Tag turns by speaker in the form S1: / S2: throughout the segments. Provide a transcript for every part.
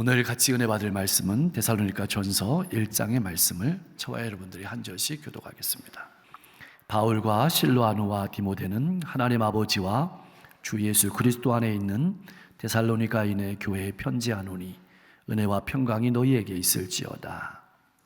S1: 오늘 같이 은혜 받을 말씀은 데살로니가 전서 1장의 말씀을 저와 여러분들이 한 절씩 교독하겠습니다. 바울과 실로아누와 디모데는 하나님 아버지와 주 예수 그리스도 안에 있는 데살로니가인의 교회에 편지하노니 은혜와 평강이 너희에게 있을지어다.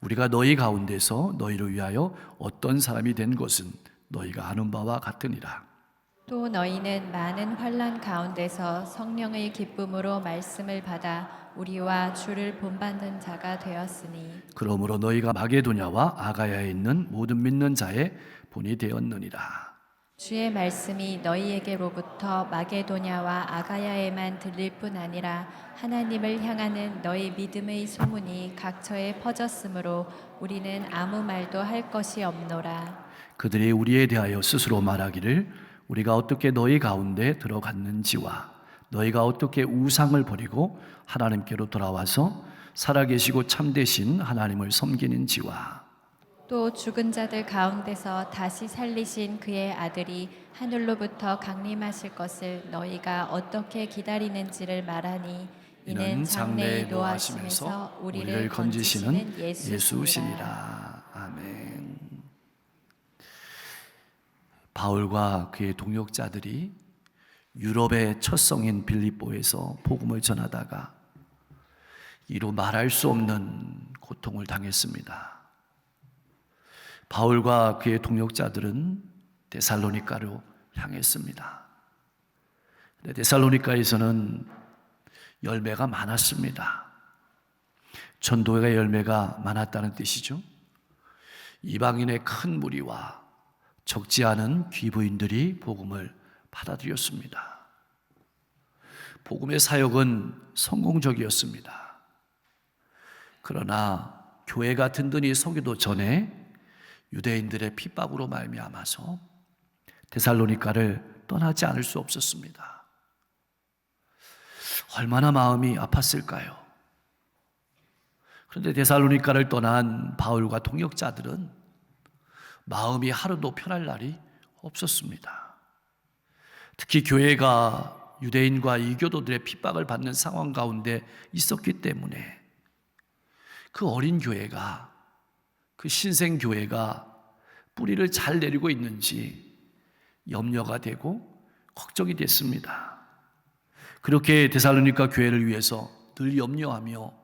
S1: 우리가 너희 가운데서 너희를 위하여 어떤 사람이 된 것은 너희가 아는 바와 같으니라.
S2: 또 너희는 많은 환란 가운데서 성령의 기쁨으로 말씀을 받아 우리와 주를 본받는 자가 되었으니
S1: 그러므로 너희가 마게도냐와 아가야에 있는 모든 믿는 자의 본이 되었느니라.
S2: 주의 말씀이 너희에게로부터 마게도냐와 아가야에만 들릴 뿐 아니라 하나님을 향하는 너희 믿음의 소문이 각처에 퍼졌으므로 우리는 아무 말도 할 것이 없노라.
S1: 그들이 우리에 대하여 스스로 말하기를 우리가 어떻게 너희 가운데 들어갔는지와 너희가 어떻게 우상을 버리고 하나님께로 돌아와서 살아계시고 참되신 하나님을 섬기는지와
S2: 또 죽은 자들 가운데서 다시 살리신 그의 아들이 하늘로부터 강림하실 것을 너희가 어떻게 기다리는지를 말하니 이는 장래에 노하심에서 우리를 건지시는 예수시니라.
S1: 아멘. 바울과 그의 동역자들이 유럽의 첫 성인 빌립보에서 복음을 전하다가 이루 말할 수 없는 고통을 당했습니다. 바울과 그의 동역자들은 데살로니카로 향했습니다. 데살로니카에서는 열매가 많았습니다. 전도의 열매가 많았다는 뜻이죠. 이방인의 큰 무리와 적지 않은 귀부인들이 복음을 받아들였습니다. 복음의 사역은 성공적이었습니다. 그러나 교회가 든든히 서기도 전에 유대인들의 핍박으로 말미암아서 데살로니카를 떠나지 않을 수 없었습니다. 얼마나 마음이 아팠을까요? 그런데 데살로니카를 떠난 바울과 동역자들은 마음이 하루도 편할 날이 없었습니다. 특히 교회가 유대인과 이교도들의 핍박을 받는 상황 가운데 있었기 때문에 그 어린 교회가 그 신생 교회가 뿌리를 잘 내리고 있는지 염려가 되고 걱정이 됐습니다. 그렇게 데살로니가 교회를 위해서 늘 염려하며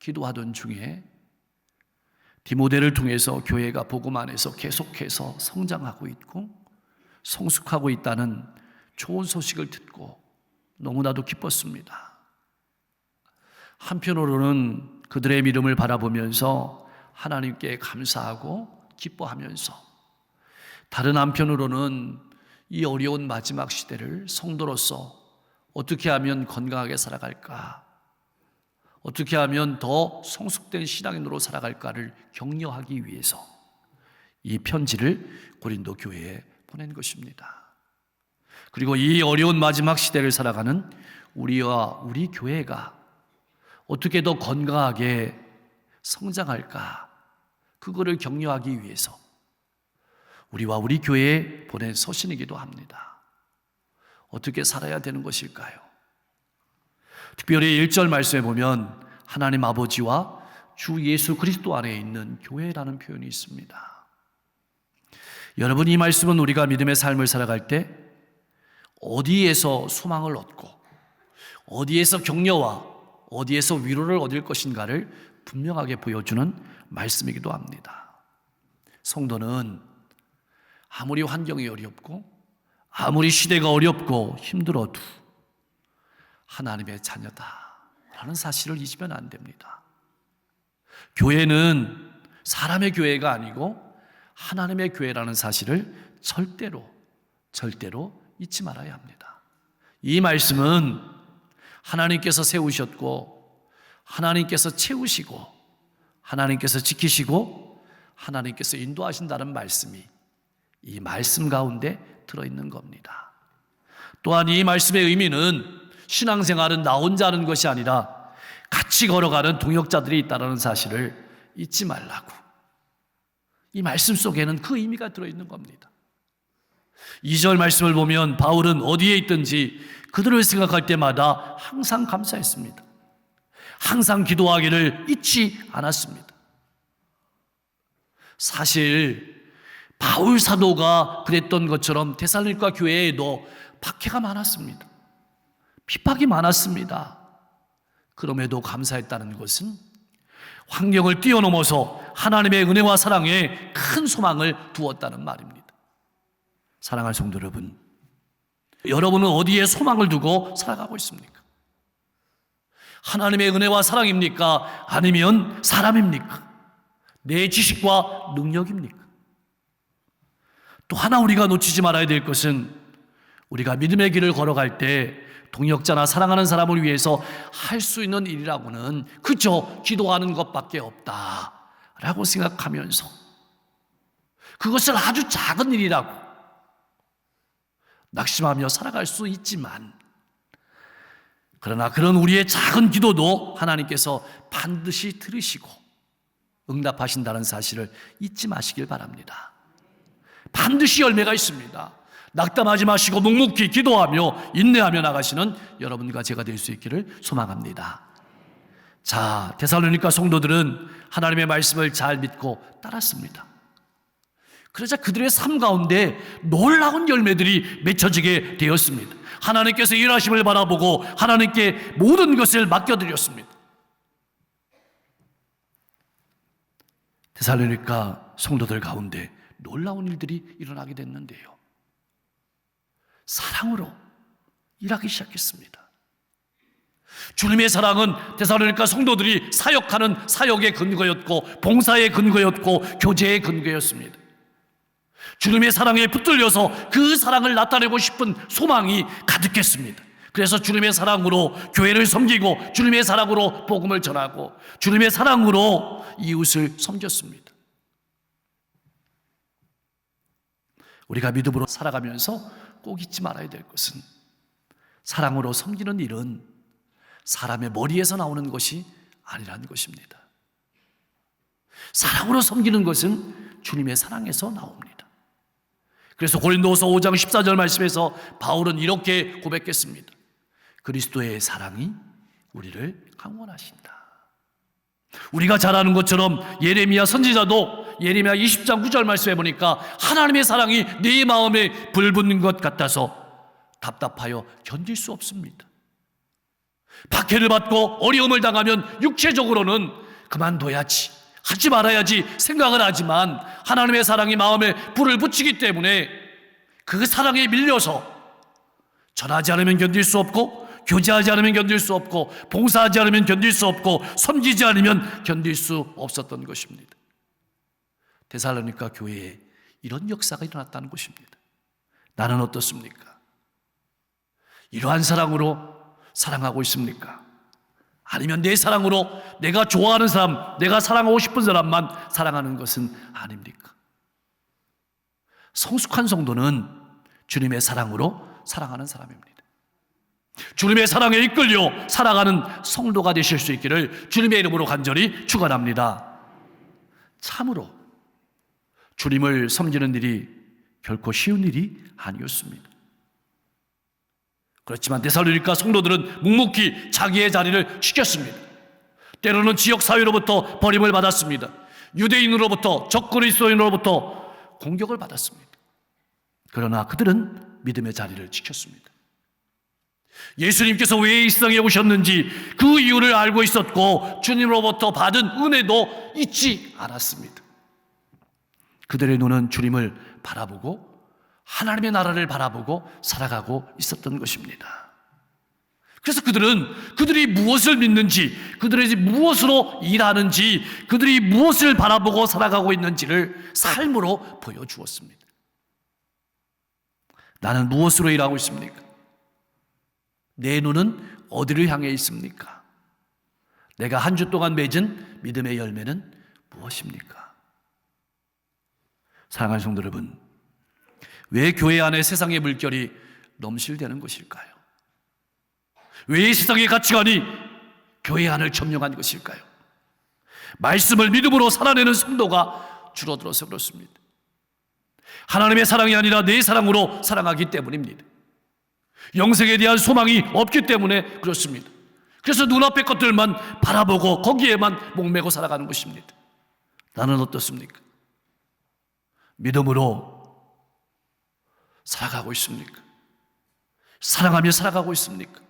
S1: 기도하던 중에 디모데를 통해서 교회가 복음 안에서 계속해서 성장하고 있고 성숙하고 있다는 좋은 소식을 듣고 너무나도 기뻤습니다. 한편으로는 그들의 믿음을 바라보면서 하나님께 감사하고 기뻐하면서 다른 한편으로는 이 어려운 마지막 시대를 성도로서 어떻게 하면 건강하게 살아갈까? 어떻게 하면 더 성숙된 신앙인으로 살아갈까를 격려하기 위해서 이 편지를 고린도 교회에 보낸 것입니다. 그리고 이 어려운 마지막 시대를 살아가는 우리와 우리 교회가 어떻게 더 건강하게 성장할까? 그거를 격려하기 위해서 우리와 우리 교회에 보낸 서신이기도 합니다. 어떻게 살아야 되는 것일까요? 특별히 1절 말씀에 보면 하나님 아버지와 주 예수 그리스도 안에 있는 교회라는 표현이 있습니다. 여러분 이 말씀은 우리가 믿음의 삶을 살아갈 때 어디에서 소망을 얻고 어디에서 격려와 어디에서 위로를 얻을 것인가를 분명하게 보여주는 말씀이기도 합니다. 성도는 아무리 환경이 어렵고 아무리 시대가 어렵고 힘들어도 하나님의 자녀다 라는 사실을 잊으면 안 됩니다. 교회는 사람의 교회가 아니고 하나님의 교회라는 사실을 절대로 절대로 잊지 말아야 합니다. 이 말씀은 하나님께서 세우셨고 하나님께서 채우시고 하나님께서 지키시고 하나님께서 인도하신다는 말씀이 이 말씀 가운데 들어있는 겁니다. 또한 이 말씀의 의미는 신앙생활은 나 혼자 하는 것이 아니라 같이 걸어가는 동역자들이 있다는 사실을 잊지 말라고. 이 말씀 속에는 그 의미가 들어있는 겁니다. 2절 말씀을 보면 바울은 어디에 있든지 그들을 생각할 때마다 항상 감사했습니다. 항상 기도하기를 잊지 않았습니다. 사실 바울 사도가 그랬던 것처럼 데살로니가 교회에도 박해가 많았습니다. 핍박이 많았습니다. 그럼에도 감사했다는 것은 환경을 뛰어넘어서 하나님의 은혜와 사랑에 큰 소망을 두었다는 말입니다. 사랑할 성도 여러분, 여러분은 어디에 소망을 두고 살아가고 있습니까? 하나님의 은혜와 사랑입니까? 아니면 사람입니까? 내 지식과 능력입니까? 또 하나 우리가 놓치지 말아야 될 것은 우리가 믿음의 길을 걸어갈 때 동역자나 사랑하는 사람을 위해서 할 수 있는 일이라고는 그저 기도하는 것밖에 없다 라고 생각하면서 그것을 아주 작은 일이라고 낙심하며 살아갈 수 있지만 그러나 그런 우리의 작은 기도도 하나님께서 반드시 들으시고 응답하신다는 사실을 잊지 마시길 바랍니다. 반드시 열매가 있습니다. 낙담하지 마시고 묵묵히 기도하며 인내하며 나가시는 여러분과 제가 될 수 있기를 소망합니다. 자, 데살로니가 성도들은 하나님의 말씀을 잘 믿고 따랐습니다. 그러자 그들의 삶 가운데 놀라운 열매들이 맺혀지게 되었습니다. 하나님께서 일하심을 바라보고 하나님께 모든 것을 맡겨드렸습니다. 데살로니가 성도들 가운데 놀라운 일들이 일어나게 됐는데요. 사랑으로 일하기 시작했습니다. 주님의 사랑은 데살로니가 성도들이 사역하는 사역의 근거였고 봉사의 근거였고 교제의 근거였습니다. 주님의 사랑에 붙들려서 그 사랑을 나타내고 싶은 소망이 가득했습니다. 그래서 주님의 사랑으로 교회를 섬기고 주님의 사랑으로 복음을 전하고 주님의 사랑으로 이웃을 섬겼습니다. 우리가 믿음으로 살아가면서 꼭 잊지 말아야 될 것은 사랑으로 섬기는 일은 사람의 머리에서 나오는 것이 아니라는 것입니다. 사랑으로 섬기는 것은 주님의 사랑에서 나옵니다. 그래서 고린도서 5장 14절 말씀에서 바울은 이렇게 고백했습니다. 그리스도의 사랑이 우리를 강원하신다. 우리가 잘 아는 것처럼 예레미야 선지자도 예레미야 20장 9절 말씀해 보니까 하나님의 사랑이 네 마음에 불붙는 것 같아서 답답하여 견딜 수 없습니다. 박해를 받고 어려움을 당하면 육체적으로는 그만둬야지, 하지 말아야지 생각을 하지만 하나님의 사랑이 마음에 불을 붙이기 때문에 그 사랑에 밀려서 전하지 않으면 견딜 수 없고 교제하지 않으면 견딜 수 없고 봉사하지 않으면 견딜 수 없고 섬기지 않으면 견딜 수 없었던 것입니다. 데살로니가 교회에 이런 역사가 일어났다는 것입니다. 나는 어떻습니까? 이러한 사랑으로 사랑하고 있습니까? 아니면 내 사랑으로 내가 좋아하는 사람, 내가 사랑하고 싶은 사람만 사랑하는 것은 아닙니까? 성숙한 성도는 주님의 사랑으로 사랑하는 사람입니다. 주님의 사랑에 이끌려 살아가는 성도가 되실 수 있기를 주님의 이름으로 간절히 축원합니다. 참으로 주님을 섬기는 일이 결코 쉬운 일이 아니었습니다. 그렇지만 데살로니가 성도들은 묵묵히 자기의 자리를 지켰습니다. 때로는 지역 사회로부터 버림을 받았습니다. 유대인으로부터 적그리스도인으로부터 공격을 받았습니다. 그러나 그들은 믿음의 자리를 지켰습니다. 예수님께서 왜 이 세상에 오셨는지 그 이유를 알고 있었고 주님으로부터 받은 은혜도 잊지 않았습니다. 그들의 눈은 주님을 바라보고 하나님의 나라를 바라보고 살아가고 있었던 것입니다. 그래서 그들은 그들이 무엇을 믿는지, 그들이 무엇으로 일하는지, 그들이 무엇을 바라보고 살아가고 있는지를 삶으로 보여주었습니다. 나는 무엇으로 일하고 있습니까? 내 눈은 어디를 향해 있습니까? 내가 한 주 동안 맺은 믿음의 열매는 무엇입니까? 사랑하는 성도 여러분, 왜 교회 안에 세상의 물결이 넘실대는 것일까요? 왜이 세상의 가치관이 교회 안을 점령한 것일까요? 말씀을 믿음으로 살아내는 성도가 줄어들어서 그렇습니다. 하나님의 사랑이 아니라 내 사랑으로 사랑하기 때문입니다. 영생에 대한 소망이 없기 때문에 그렇습니다. 그래서 눈앞의 것들만 바라보고 거기에만 목매고 살아가는 것입니다. 나는 어떻습니까? 믿음으로 살아가고 있습니까? 사랑하며 살아가고 있습니까?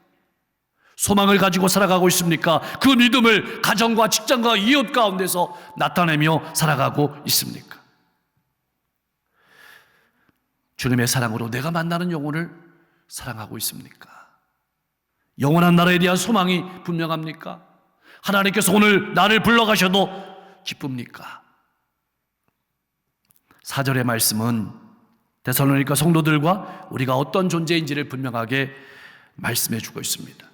S1: 소망을 가지고 살아가고 있습니까? 그 믿음을 가정과 직장과 이웃 가운데서 나타내며 살아가고 있습니까? 주님의 사랑으로 내가 만나는 영혼을 사랑하고 있습니까? 영원한 나라에 대한 소망이 분명합니까? 하나님께서 오늘 나를 불러가셔도 기쁩니까? 사절의 말씀은 데살로니가 성도들과 우리가 어떤 존재인지를 분명하게 말씀해 주고 있습니다.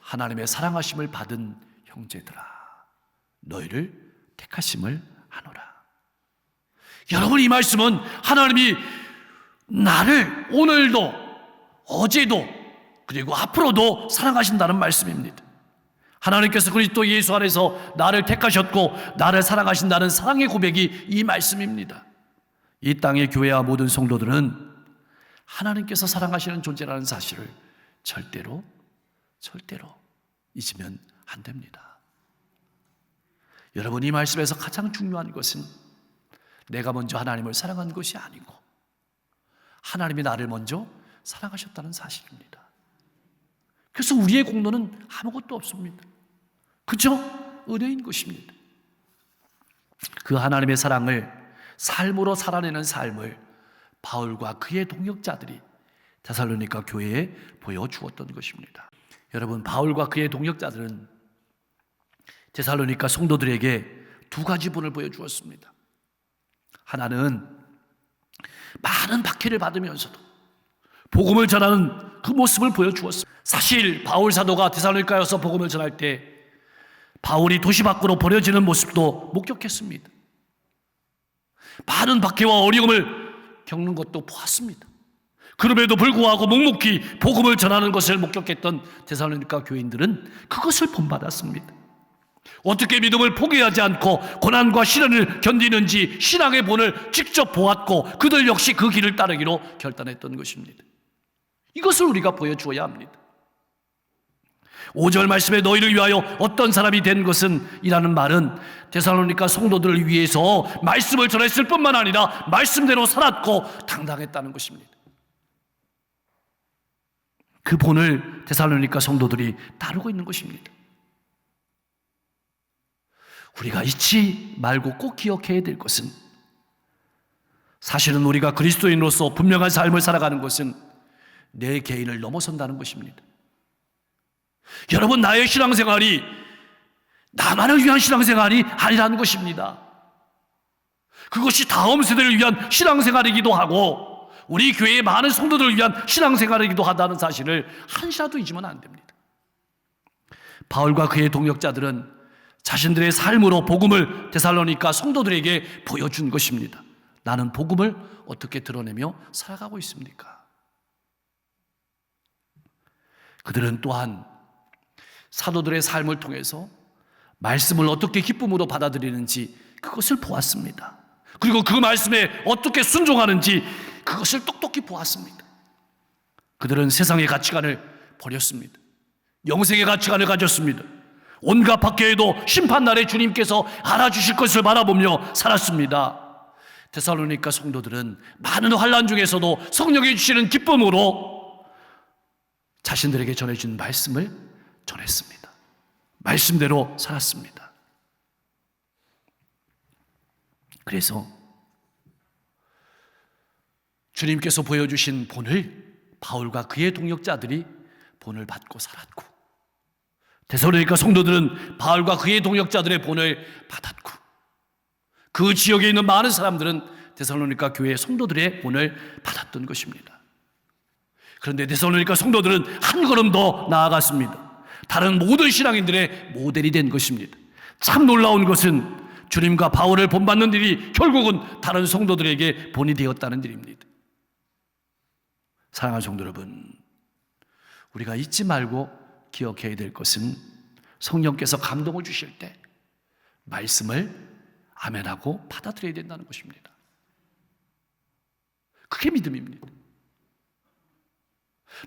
S1: 하나님의 사랑하심을 받은 형제들아, 너희를 택하심을 하노라. 여러분, 이 말씀은 하나님이 나를 오늘도, 어제도, 그리고 앞으로도 사랑하신다는 말씀입니다. 하나님께서 그리스도 예수 안에서 나를 택하셨고, 나를 사랑하신다는 사랑의 고백이 이 말씀입니다. 이 땅의 교회와 모든 성도들은 하나님께서 사랑하시는 존재라는 사실을 절대로 절대로 잊으면 안 됩니다. 여러분 이 말씀에서 가장 중요한 것은 내가 먼저 하나님을 사랑한 것이 아니고 하나님이 나를 먼저 사랑하셨다는 사실입니다. 그래서 우리의 공로는 아무것도 없습니다. 그죠? 은혜인 것입니다. 그 하나님의 사랑을 삶으로 살아내는 삶을 바울과 그의 동역자들이 데살로니가 교회에 보여주었던 것입니다. 여러분, 바울과 그의 동역자들은 데살로니가 성도들에게 두 가지 분을 보여주었습니다. 하나는 많은 박해를 받으면서도 복음을 전하는 그 모습을 보여주었습니다. 사실 바울 사도가 데살로니가여서 복음을 전할 때 바울이 도시 밖으로 버려지는 모습도 목격했습니다. 많은 박해와 어려움을 겪는 것도 보았습니다. 그럼에도 불구하고 묵묵히 복음을 전하는 것을 목격했던 데살로니가 교인들은 그것을 본받았습니다. 어떻게 믿음을 포기하지 않고 고난과 시련을 견디는지 신앙의 본을 직접 보았고 그들 역시 그 길을 따르기로 결단했던 것입니다. 이것을 우리가 보여주어야 합니다. 5절 말씀에 너희를 위하여 어떤 사람이 된 것은 이라는 말은 데살로니가 성도들을 위해서 말씀을 전했을 뿐만 아니라 말씀대로 살았고 당당했다는 것입니다. 그 본을 데살로니가 성도들이 따르고 있는 것입니다. 우리가 잊지 말고 꼭 기억해야 될 것은 사실은 우리가 그리스도인으로서 분명한 삶을 살아가는 것은 내 개인을 넘어선다는 것입니다. 여러분, 나의 신앙생활이 나만을 위한 신앙생활이 아니라는 것입니다. 그것이 다음 세대를 위한 신앙생활이기도 하고, 우리 교회의 많은 성도들을 위한 신앙생활이기도 하다는 사실을 한시라도 잊으면 안 됩니다. 바울과 그의 동역자들은 자신들의 삶으로 복음을 데살로니가 성도들에게 보여준 것입니다. 나는 복음을 어떻게 드러내며 살아가고 있습니까? 그들은 또한 사도들의 삶을 통해서 말씀을 어떻게 기쁨으로 받아들이는지 그것을 보았습니다. 그리고 그 말씀에 어떻게 순종하는지 그것을 똑똑히 보았습니다. 그들은 세상의 가치관을 버렸습니다. 영생의 가치관을 가졌습니다. 온갖 박해에도 심판날에 주님께서 알아주실 것을 바라보며 살았습니다. 데살로니가 성도들은 많은 환란 중에서도 성령이 주시는 기쁨으로 자신들에게 전해준 말씀을 전했습니다. 말씀대로 살았습니다. 그래서 주님께서 보여주신 본을 바울과 그의 동역자들이 본을 받고 살았고 데살로니가 성도들은 바울과 그의 동역자들의 본을 받았고 그 지역에 있는 많은 사람들은 데살로니가 교회 성도들의 본을 받았던 것입니다. 그런데 데살로니가 성도들은 한 걸음 더 나아갔습니다. 다른 모든 신앙인들의 모델이 된 것입니다. 참 놀라운 것은 주님과 바울을 본받는 일이 결국은 다른 성도들에게 본이 되었다는 일입니다. 사랑하는 성도 여러분, 우리가 잊지 말고 기억해야 될 것은 성령께서 감동을 주실 때 말씀을 아멘하고 받아들여야 된다는 것입니다. 그게 믿음입니다.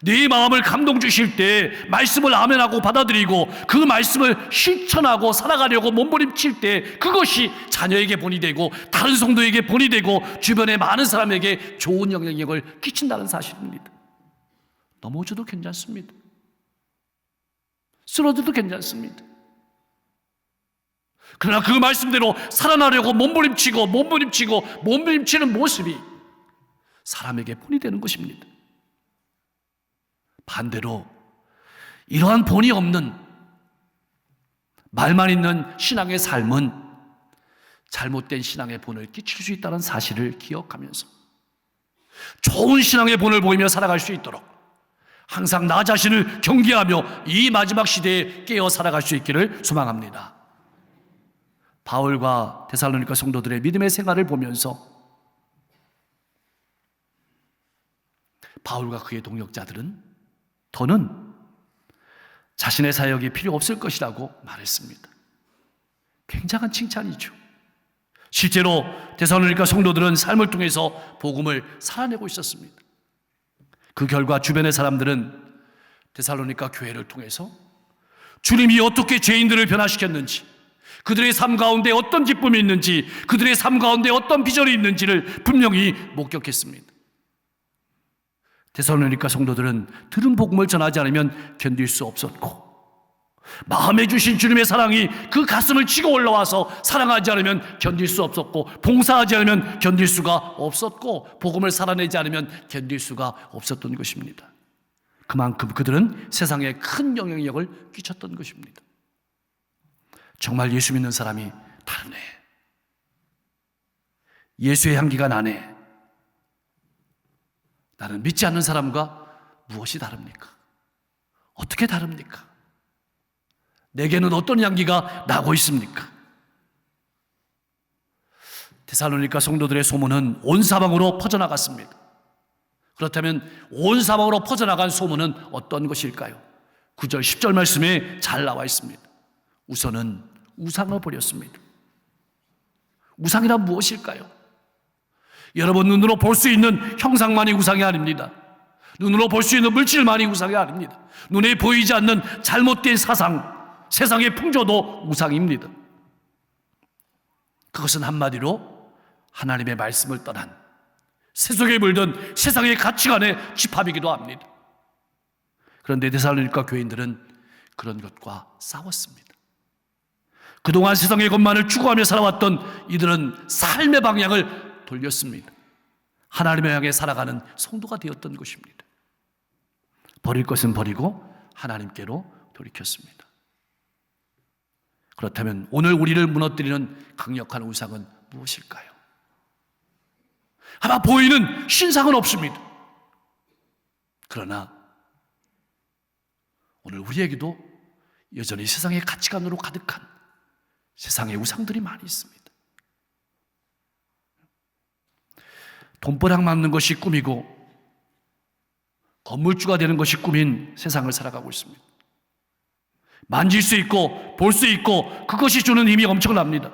S1: 내 마음을 감동 주실 때 말씀을 아멘하고 받아들이고 그 말씀을 실천하고 살아가려고 몸부림칠 때 그것이 자녀에게 본이 되고 다른 성도에게 본이 되고 주변의 많은 사람에게 좋은 영향력을 끼친다는 사실입니다. 넘어져도 괜찮습니다. 쓰러져도 괜찮습니다. 그러나 그 말씀대로 살아나려고 몸부림치고 몸부림치고 몸부림치는 모습이 사람에게 본이 되는 것입니다. 반대로 이러한 본이 없는 말만 있는 신앙의 삶은 잘못된 신앙의 본을 끼칠 수 있다는 사실을 기억하면서 좋은 신앙의 본을 보이며 살아갈 수 있도록 항상 나 자신을 경계하며 이 마지막 시대에 깨어 살아갈 수 있기를 소망합니다. 바울과 데살로니가 성도들의 믿음의 생활을 보면서 바울과 그의 동역자들은 더는 자신의 사역이 필요 없을 것이라고 말했습니다. 굉장한 칭찬이죠. 실제로 데살로니가 성도들은 삶을 통해서 복음을 살아내고 있었습니다. 그 결과 주변의 사람들은 데살로니가 교회를 통해서 주님이 어떻게 죄인들을 변화시켰는지, 그들의 삶 가운데 어떤 기쁨이 있는지, 그들의 삶 가운데 어떤 비전이 있는지를 분명히 목격했습니다. 데살로니가 성도들은 들은 복음을 전하지 않으면 견딜 수 없었고 마음에 주신 주님의 사랑이 그 가슴을 치고 올라와서 사랑하지 않으면 견딜 수 없었고 봉사하지 않으면 견딜 수가 없었고 복음을 살아내지 않으면 견딜 수가 없었던 것입니다. 그만큼 그들은 세상에 큰 영향력을 끼쳤던 것입니다. 정말 예수 믿는 사람이 다르네. 예수의 향기가 나네. 나는 믿지 않는 사람과 무엇이 다릅니까? 어떻게 다릅니까? 내게는 어떤 향기가 나고 있습니까? 데살로니가 성도들의 소문은 온 사방으로 퍼져나갔습니다. 그렇다면 온 사방으로 퍼져나간 소문은 어떤 것일까요? 9절, 10절 말씀에 잘 나와 있습니다. 우선은 우상을 버렸습니다. 우상이란 무엇일까요? 여러분 눈으로 볼 수 있는 형상만이 우상이 아닙니다. 눈으로 볼 수 있는 물질만이 우상이 아닙니다. 눈에 보이지 않는 잘못된 사상, 세상의 풍조도 우상입니다. 그것은 한마디로 하나님의 말씀을 떠난 세속에 물든 세상의 가치관의 집합이기도 합니다. 그런데 데살로니가 교인들은 그런 것과 싸웠습니다. 그동안 세상의 것만을 추구하며 살아왔던 이들은 삶의 방향을 돌렸습니다. 하나님을 향해 살아가는 성도가 되었던 것입니다. 버릴 것은 버리고 하나님께로 돌이켰습니다. 그렇다면 오늘 우리를 무너뜨리는 강력한 우상은 무엇일까요? 아마 보이는 신상은 없습니다. 그러나 오늘 우리에게도 여전히 세상의 가치관으로 가득한 세상의 우상들이 많이 있습니다. 돈벌락 맞는 것이 꿈이고 건물주가 되는 것이 꿈인 세상을 살아가고 있습니다. 만질 수 있고 볼 수 있고 그것이 주는 힘이 엄청납니다.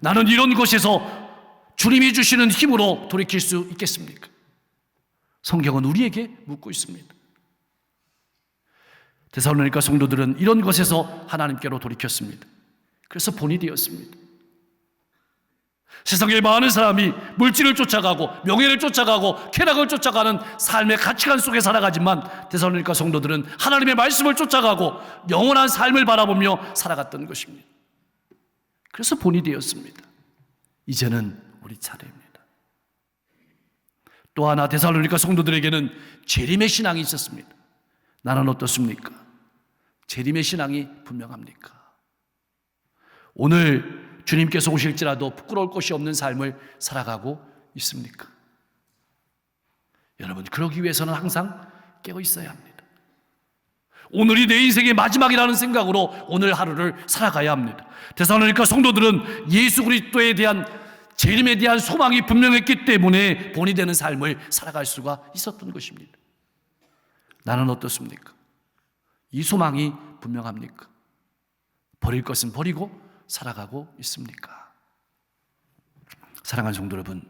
S1: 나는 이런 것에서 주님이 주시는 힘으로 돌이킬 수 있겠습니까? 성경은 우리에게 묻고 있습니다. 데살로니가 성도들은 이런 것에서 하나님께로 돌이켰습니다. 그래서 본이 되었습니다. 세상에 많은 사람이 물질을 쫓아가고 명예를 쫓아가고 쾌락을 쫓아가는 삶의 가치관 속에 살아가지만 데살로니가 성도들은 하나님의 말씀을 쫓아가고 영원한 삶을 바라보며 살아갔던 것입니다. 그래서 본이 되었습니다. 이제는 우리 차례입니다. 또 하나 데살로니가 성도들에게는 재림의 신앙이 있었습니다. 나는 어떻습니까? 재림의 신앙이 분명합니까? 오늘 주님께서 오실지라도 부끄러울 것이 없는 삶을 살아가고 있습니까? 여러분, 그러기 위해서는 항상 깨어 있어야 합니다. 오늘이 내 인생의 마지막이라는 생각으로 오늘 하루를 살아가야 합니다. 대사로니까 성도들은 예수 그리스도에 대한 재림에 대한 소망이 분명했기 때문에 본이 되는 삶을 살아갈 수가 있었던 것입니다. 나는 어떻습니까? 이 소망이 분명합니까? 버릴 것은 버리고 살아가고 있습니까? 사랑하는 성도 여러분,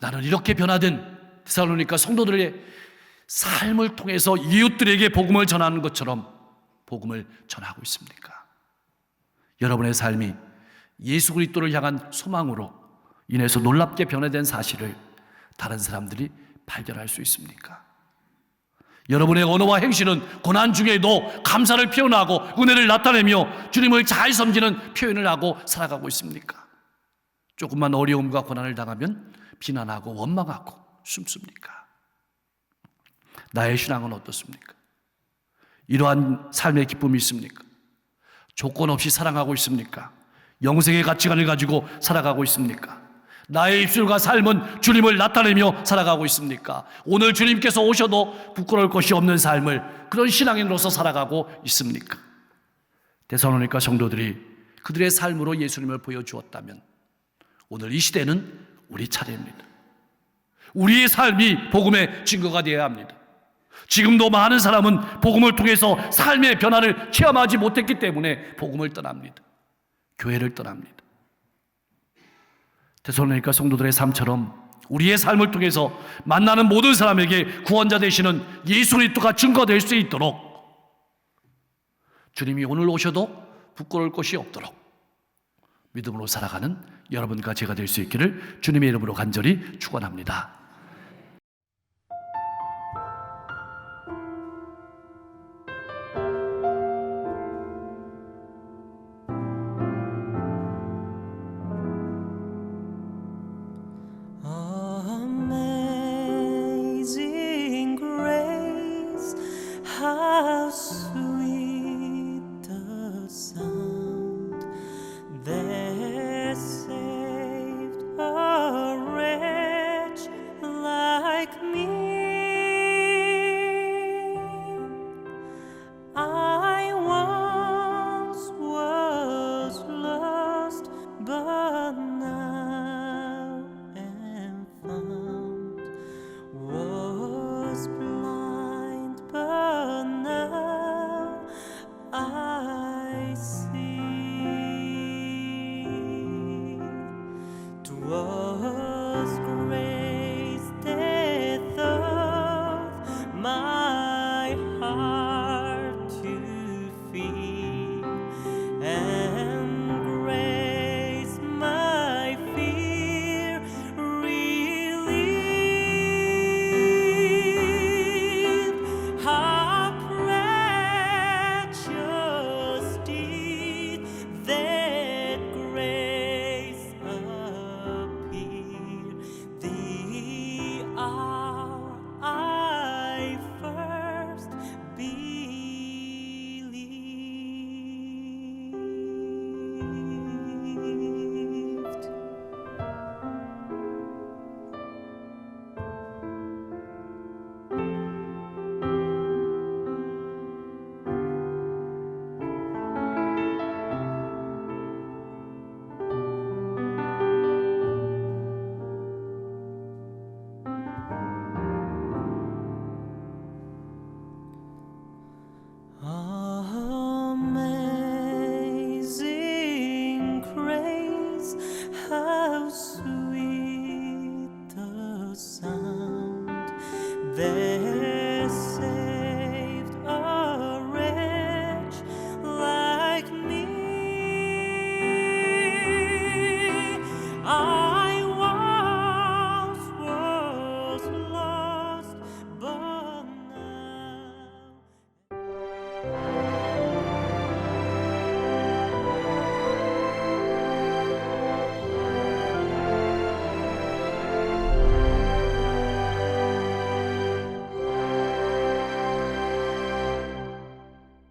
S1: 나는 이렇게 변화된 데살로니가 성도들의 삶을 통해서 이웃들에게 복음을 전하는 것처럼 복음을 전하고 있습니까? 여러분의 삶이 예수 그리스도를 향한 소망으로 인해서 놀랍게 변화된 사실을 다른 사람들이 발견할 수 있습니까? 여러분의 언어와 행실은 고난 중에도 감사를 표현하고 은혜를 나타내며 주님을 잘 섬기는 표현을 하고 살아가고 있습니까? 조금만 어려움과 고난을 당하면 비난하고 원망하고 숨습니까? 나의 신앙은 어떻습니까? 이러한 삶의 기쁨이 있습니까? 조건 없이 사랑하고 있습니까? 영생의 가치관을 가지고 살아가고 있습니까? 나의 입술과 삶은 주님을 나타내며 살아가고 있습니까? 오늘 주님께서 오셔도 부끄러울 것이 없는 삶을 그런 신앙인으로서 살아가고 있습니까? 대선오니까 성도들이 그들의 삶으로 예수님을 보여주었다면 오늘 이 시대는 우리 차례입니다. 우리의 삶이 복음의 증거가 되어야 합니다. 지금도 많은 사람은 복음을 통해서 삶의 변화를 체험하지 못했기 때문에 복음을 떠납니다. 교회를 떠납니다. 대선로니까 성도들의 삶처럼 우리의 삶을 통해서 만나는 모든 사람에게 구원자 되시는 예수 그리스도가 증거될 수 있도록 주님이 오늘 오셔도 부끄러울 것이 없도록 믿음으로 살아가는 여러분과 제가 될 수 있기를 주님의 이름으로 간절히 축원합니다.
S3: Ah.